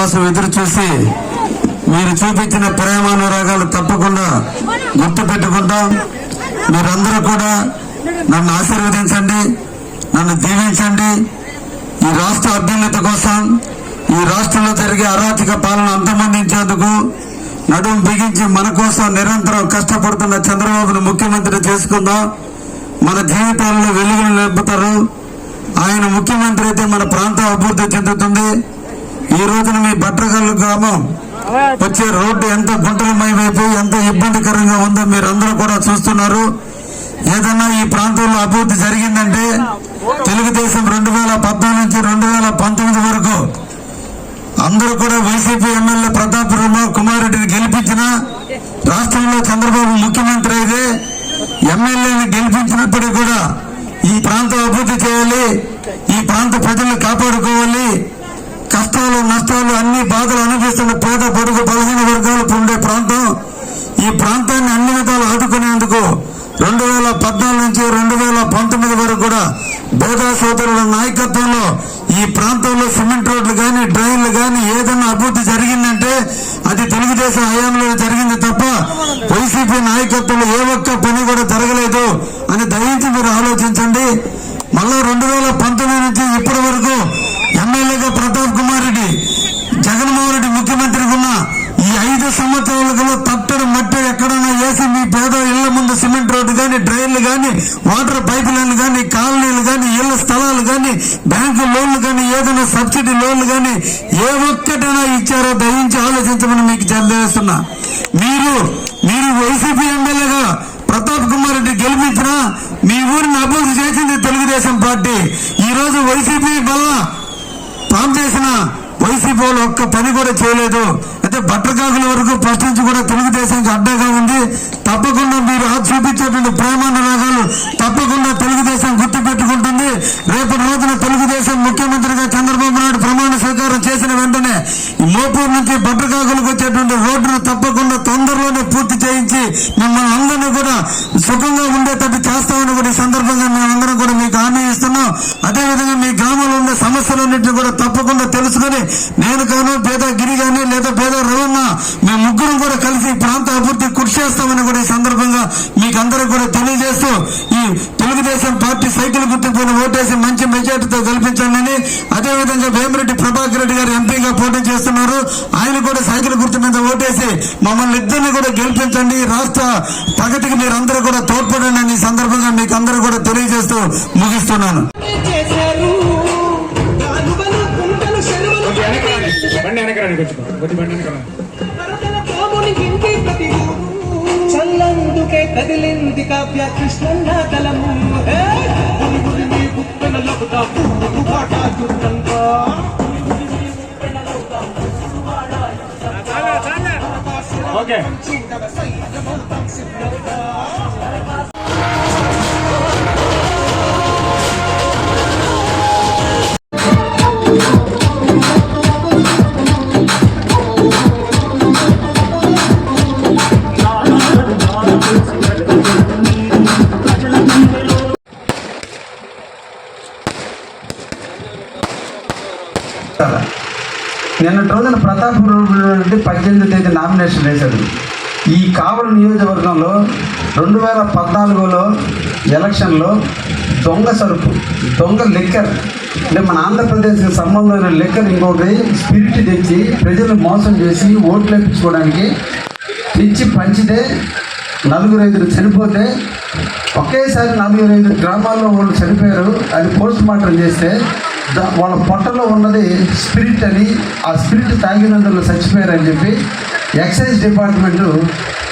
కోసం ఎదురు చూసి మీరు చూపించిన ప్రేమానురాగాలు తప్పకుండా గుర్తు పెట్టుకుంటాం. మీరందరూ కూడా నన్ను ఆశీర్వదించండి నన్ను దీవించండి. ఈ రాష్ట్ర అభ్యున్నత కోసం ఈ రాష్ట్రంలో జరిగే అరాచక పాలన అంతమందించేందుకు నడుం బిగించి మన కోసం నిరంతరం కష్టపడుతున్న చంద్రబాబును ముఖ్యమంత్రి చేసుకుందాం. మన జీవితాల్లో వెలుగులు నింపుతారు. ఆయన ముఖ్యమంత్రి అయితే మన ప్రాంతం అభివృద్ధి చెందుతుంది. ఈ రోజున మీ బట్రగల్లు గ్రామం వచ్చే రోడ్డు ఎంత గుంటలమయమైపోయి ఎంత ఇబ్బందికరంగా ఉందో మీరు అందరూ కూడా చూస్తున్నారు. ఏదన్నా ఈ ప్రాంతంలో అభివృద్ధి జరిగిందంటే తెలుగుదేశం రెండు వేల పద్నాలుగు నుంచి రెండు వేల పంతొమ్మిది వరకు అందరూ కూడా వైసీపీ ఎమ్మెల్యే ప్రతాప్ రెడ్డి కుమారెడ్డిని గెలిపించిన రాష్ట్రంలో చంద్రబాబు ముఖ్యమంత్రి అయితే ఎమ్మెల్యేని గెలిపించినప్పటికీ కూడా రెండు వేల పద్నాలుగు నుంచి రెండు వేల పంతొమ్మిది వరకు కూడా బోధా సోదరుల నాయకత్వంలో ఈ ప్రాంతంలో సిమెంట్ రోడ్లు కానీ డ్రైన్లు కానీ ఏదైనా అభివృద్ధి జరిగిందంటే అది తెలుగుదేశం హయాంలో జరిగింది తప్ప వైసీపీ నాయకత్వంలో ఏ ఒక్క పని కూడా జరగలేదు అని దయించి మీరు ఆలోచించండి. మళ్ళా రెండు వేల పంతొమ్మిది నుంచి ఇప్పటి వరకు ఎమ్మెల్యేగా ప్రతాప్ కుమార్ రెడ్డి జగన్మోహన్ రెడ్డి ముఖ్యమంత్రిగా ఉన్న ఈ ఐదు సంవత్సరాలలో తట్టడు మట్టి ఎక్కడైనా వేసి మీ పేద ఇళ్ళ ముందు సిమెంట్ రోడ్డు కానీ డ్రైన్లు కానీ వాటర్ పైప్ లైన్లు కానీ కాలనీలు కానీ ఇళ్ళ స్థలాలు కానీ బ్యాంకు లోన్లు కానీ ఏదైనా సబ్సిడీ లోన్లు కానీ ఏ ఒక్కటైనా ఇచ్చారో దయించి ఆలోచించమని మీకు తెలియజేస్తున్నా మీరు మీరు వైసీపీ ఎమ్మెల్యేగా ప్రతాప్ కుమార్ రెడ్డి గెలిపించిన మీ ఊరిని అభివృద్ధి చేసింది తెలుగుదేశం పార్టీ. ఈ రోజు వైసీపీ వల్ల పాం చేసిన వైసీపీ వాళ్ళు ఒక్క పని కూడా చేయలేదు. అయితే బట్టకాకుల వరకు ఫస్ట్ నుంచి కూడా తెలుగుదేశానికి అడ్డగా ఉంది. తప్పకుండా మీరు ఆ చూపించేటువంటి ప్రేమానురాగాలు తప్పకుండా తెలుగుదేశం గుర్తు పెట్టుకుంటుంది రేపటి రోజున తెలుగుదేశం ముఖ్యమంత్రిగా చంద్రబాబు నాయుడు ప్రమాణ స్వీకారం చేసిన వెంటనే మోపూర్ నుంచి బట్టకాకులకు వచ్చేటువంటి రోడ్డును తప్పకుండా తొందరలోనే పూర్తి చేయించి మిమ్మల్ని అందరినీ కూడా సుఖంగా ఉండేటట్టు చేస్తామని కూడా ఈ సందర్భంగా మేమందరం కూడా మీకు హామీ ఇస్తున్నాం. అదేవిధంగా మీ గ్రామంలో ఉన్న సమస్యలన్నింటినీ కూడా తప్పకుండా తెలుసుకొని నేను కాను పేద గిరి కానీ లేదా పేద రవణ మేము ముగ్గురం కూడా కలిసి ప్రాంత అభివృద్ధి కృషి చేస్తామని కూడా ఈ సందర్భంగా మీకు అందరికి కూడా తెలియజేస్తూ ఈ తెలుగుదేశం పార్టీ సైకిల్ గుర్తుపోయిన ఓటేసి మంచి మెజార్టీతో గెలిపించండి అదేవిధంగా వేమిరెడ్డి ప్రభాకర్ రెడ్డి గారు ఎంపీగా పోటీ చేస్తున్నారు. ఆయన కూడా సైకిల్ గుర్తు మీద ఓటేసి మమ్మల్ని ఇద్దరిని కూడా గెలిపించండి. రాష్ట్ర ప్రగతికి మీరు అందరూ కూడా తోడ్పడండి అని ఈ సందర్భంగా మీకు అందరూ కూడా తెలియజేస్తూ ముగిస్తున్నాను. బండి వెనక్కి రాండి కొంచెం. బండి చల్లందుకే కదిలింది కావ్య కృష్ణన్న కలము. ఓకే. నిన్నటి రోజున ప్రతాపపురం నుండి పద్దెనిమిది తేదీ నామినేషన్ వేశాడు. ఈ కావలి నియోజకవర్గంలో రెండు వేల పద్నాలుగులో ఎలక్షన్లో దొంగ సరుకు దొంగ లెక్కర్ అంటే మన ఆంధ్రప్రదేశ్కి సంబంధమైన లెక్కర్ ఇంకొకటి స్పిరిట్ తెచ్చి ప్రజలను మోసం చేసి ఓట్లు వేయించుకోవడానికి తెచ్చి పంచితే నలుగురు ఐదుగురు చనిపోతే ఒకేసారి నలుగురు ఐదు గ్రామాల్లో వాళ్ళు చనిపోయారు. అది పోస్ట్ మార్టం చేస్తే వాళ్ళ పొట్టలో ఉన్నది స్పిరిట్ అని ఆ స్పిరిట్ తాగినందులో చచ్చిపోయారని చెప్పి ఎక్సైజ్ డిపార్ట్మెంటు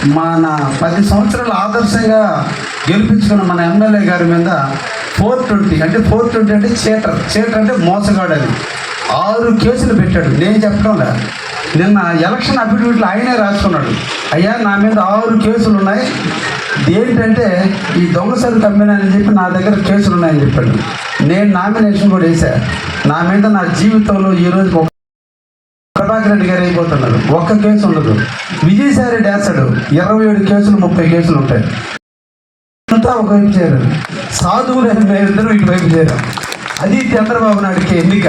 మన పది సంవత్సరాలు ఆదర్శంగా గెలిపించుకున్న మన ఎమ్మెల్యే గారి మీద ఫోర్ ట్వంటీ అంటే ఫోర్ ట్వంటీ అంటే చీటర్ చీటర్ అంటే మోసగాడని ఆరు కేసులు పెట్టాడు. నేను చెప్పడం లేదు. నిన్న ఎలక్షన్ అఫిడవిట్లు ఆయనే రాసుకున్నాడు. అయ్యా నా మీద ఆరు కేసులు ఉన్నాయి. ఏంటంటే ఈ దొంగ కంపెనీ అని చెప్పి నా దగ్గర కేసులు ఉన్నాయని చెప్పాడు. నేను నామినేషన్ కూడా వేసా నా మీద నా జీవితంలో ఈ రోజు ఒక ప్రభాకర్ రెడ్డి గారు అయిపోతున్నారు. ఒక్క కేసు ఉండదు. విజయసాయి రెడ్డి వేస్తాడు. ఇరవై ఏడు కేసులు ముప్పై కేసులు ఉంటాయి. అంతా ఒకవైపు చేరారు. సాధువులు ఇద్దరు ఇటువైపు చేరారు. అది చంద్రబాబు నాయుడికి ఎన్నిక.